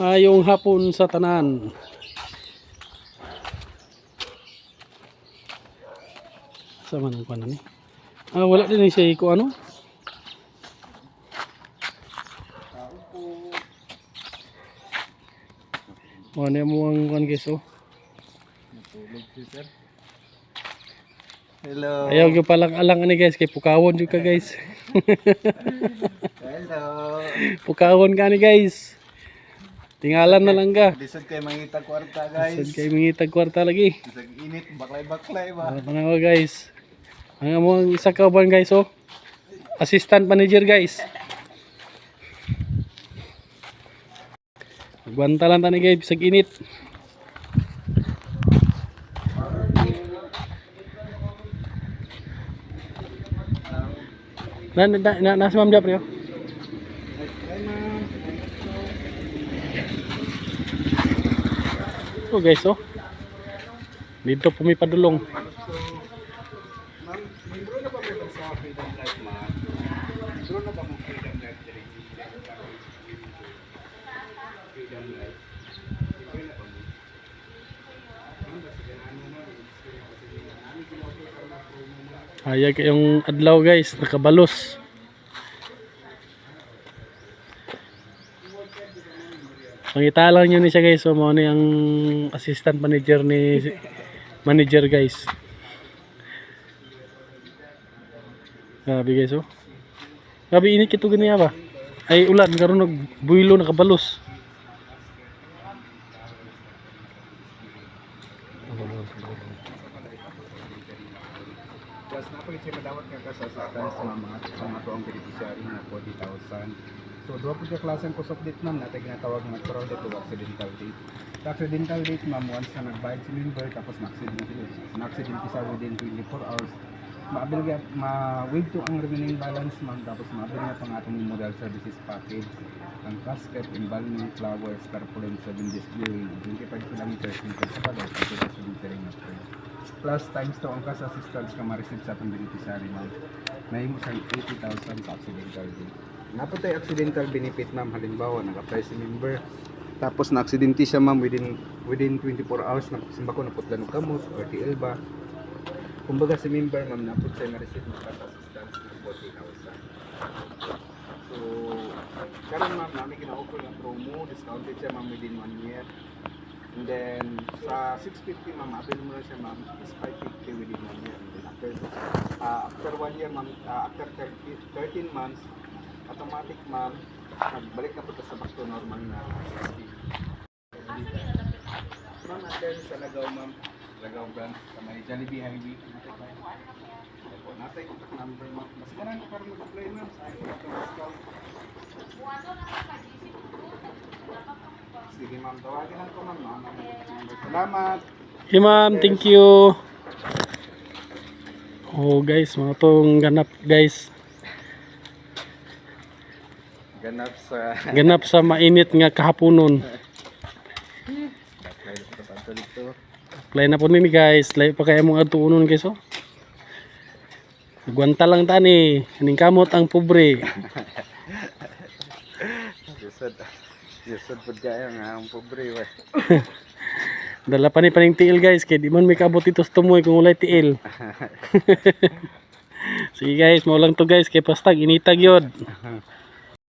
Ayong hapon sa tanan. Sa man ang kanan ni? Ah, wala din siya ko ano? Ano mo ang kan guys oh. Hello. Ayaw yung palang alang ani guys kay pukawon jud ka guys. Hello. Pukawon ka ni guys. Tingalan na lang ka. Bisod kay mangita kwarta guys. kay mingitag kwarta lagi. Bisag init, baklay-baklay ba? Ano na guys. Ang among isa ka ban guys oh. Assistant manager guys. Magbanta lang tani guys bisag init. Na na na, na nasa ma'am dia pre. oh. Oh guys oh. Dito po may padulong. Ma'am, membro na ba mo sa Freedom Life ma'am? Membro na ba mo Freedom Life diri? Freedom Life. Membro na ba mo? Hayag yung adlaw guys, nakabalos. Pangita lang yun ni siya guys, so mo ni ang assistant manager ni manager guys. Grabe guys oh. Grabe init kito ganiya ba? Ay ulan karon nag buylo nakabalos. Plus na pag siya madawat nga ka sa mga mga tuong beneficiary na 40,000. So duha po siya klaseng kusog date ma'am na ginatawag natural date o accidental date. Sa accidental date ma'am once na nagbayad si member tapos na-accident. Na-accident siya within 24 hours. Maabil nga ma-waive to ang remaining balance ma'am tapos maabil nga pang atong memorial services package ang casket, embalming, flowers, tarpaulin, 7 days viewing, 25 kilometers in Pagsapaday, pagkita sa cemetery na prayer plus times to ang cash assistance ka ma-receive sa atong beneficiary ma'am. Nahimo siyang 80,000 sa accidental din. Napatay accidental benefit ma'am halimbawa nag-apply si member tapos na-aksidente siya ma'am within within 24 hours na simba ko naputlan ng kamot or TL ba. Kumbaga si member ma'am naput siya na-receive ng cash assistance ng 40,000. So, karon ma'am namin gina-offer ng promo, discounted siya ma'am within 1 year. And then sa 650 ma'am, avail mo siya ma'am is 550 within 1 year. And then after uh, after 1 year ma'am, uh, after 30, 13 months, automatic ma'am, nagbalik na po ito sa back to normal na 60. Ma'am, attend sa Lagaw ma'am, Lagaw branch sa may Jollibee Highway. Natay contact number ma'am. Mas ko para mag-apply ma'am sa akin discount. Sige ma'am, tawagin lang ko ma'am. ma'am. Salamat. Hey ma'am, thank you. Oh guys, mga tong ganap guys. Ganap sa Ganap sa mainit nga kahaponon. Play na po nini guys. Layo pa kaya mong atuunon guys oh. Nagwanta lang tani. Aning kamot ang pobre. Yusod. Yusod po kaya nga ang pobre we. Dala pa ni paning tiil guys. Kaya di man may kabot ito sa tumoy kung ulay tiil. Sige guys, maulang to guys. Kaya pastag, initag yod.